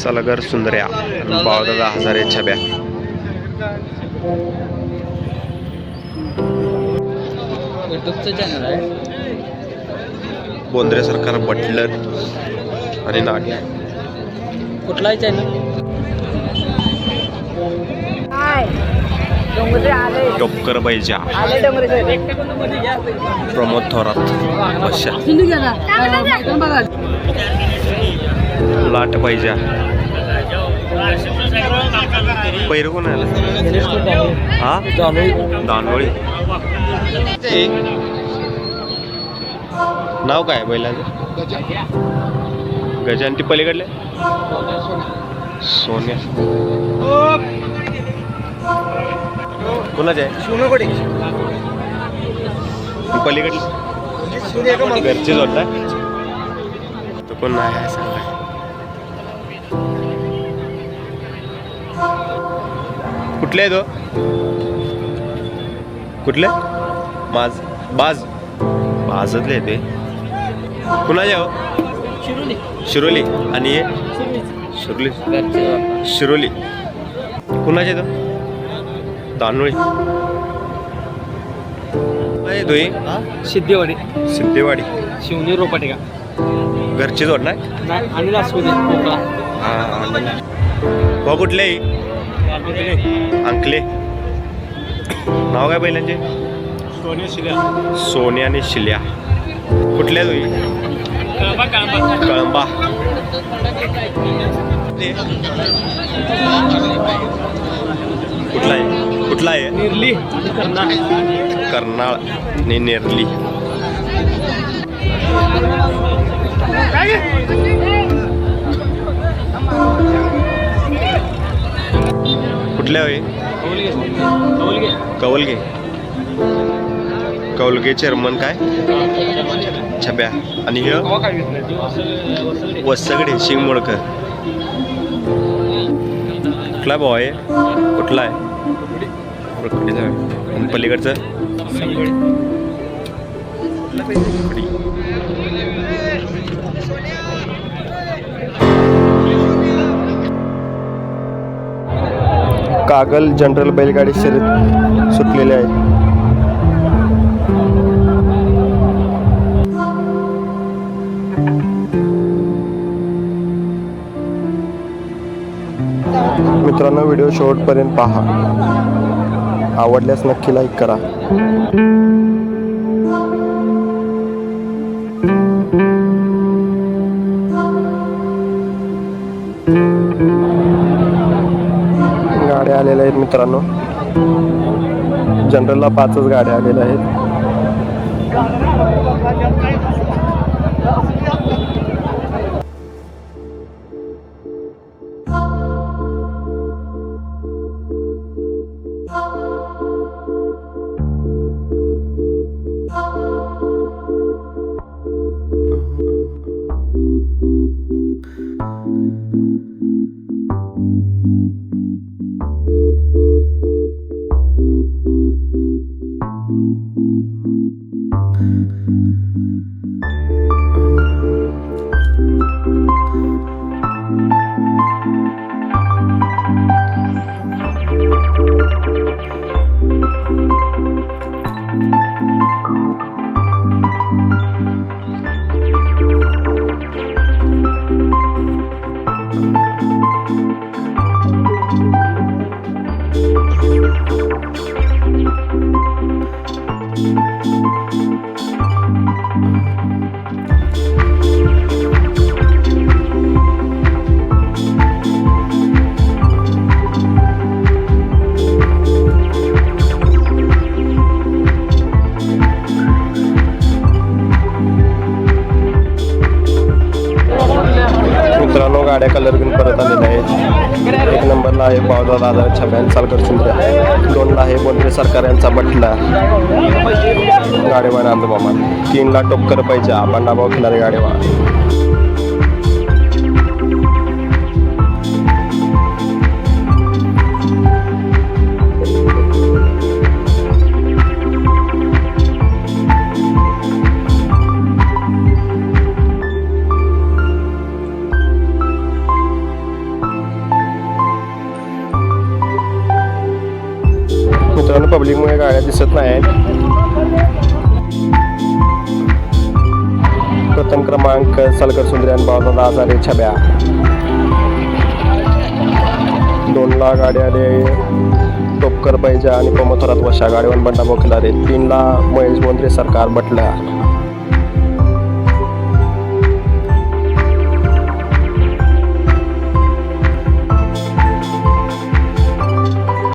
सलगर सुंदर्या बावदादा हजारे छब्या. युट्यूबचं चॅनल आहे. बोंद्रे सरकार बटलर आणि नाग्या कुठला आहे चॅनल टोकर बैजा. प्रमोद थोरात बशा लाट बैजा. पैर कोण आलं? हा? दानोळी नाव काय बैलाचं? गजान ती पलीकडले? सोन्या. कोणाचे? आहे सोनकोडी ती पलीकडली घरची जोडला तो कोण नाही आहे सांगा. कुठले आहे तो? कुठले? माज बाज. बाजतले ते. कुणाचे हो? शिरोली. शिरोली. आणि शिरोली. शिरोली. कुणाचे तो? तांदुळी. काय तो हे? सिद्धेवाडी. सिद्धेवाडी. शिवनी रोपाटिका घरची जोड नाही? नाही आणि लासवडी कोकळा हा कुठले? अंकले. नाव काय बैलांचे सोने शिल्या. सोने आणि शिल्या. कुठल्या तुम्ही कळंबा. कुठला आहे? कुठला आहे? निर्ली. कर्नाळ. आणि नेरली. कुठल्या कौलगे. कौलगे. कौलगे चेअरमन काय? छब्या. आणि हे वसगडे शिंगमोडकर. कुठला भाऊ आहे? कुठला आहे. आणि पलीकडचं? कागल जनरल बैलगाडी शर्यत सुटलेले आहे. मित्रांनो व्हिडिओ शेवटपर्यंत पहा. आवडल्यास नक्की लाईक करा. गाड्या आलेल्या आहेत मित्रांनो. जनरलला पाचच गाड्या आलेल्या आहेत. मित्रांनो आहेत आहे पावदा दादा छब्यान सालकर सुंदर दोनला आहे बोंद्रे सरकार यांचा बटला. गाडेवान आंदोबामा तीनला टोक्कर पाहिजे. बंडाभाऊ खिलारी गाडेवान मित्रांनो पब्लिकमुळे गाड्या दिसत नाही आहेत प्रथम क्रमांक सलकर सुंदरे आणि बावदादा आजारे छब्या. दोनला गाडी आले टोपकर बैजा आणि प्रमोथरात वशा. गाडीवर बंडा तीन तीनला महेश बोंद्रे सरकार बटला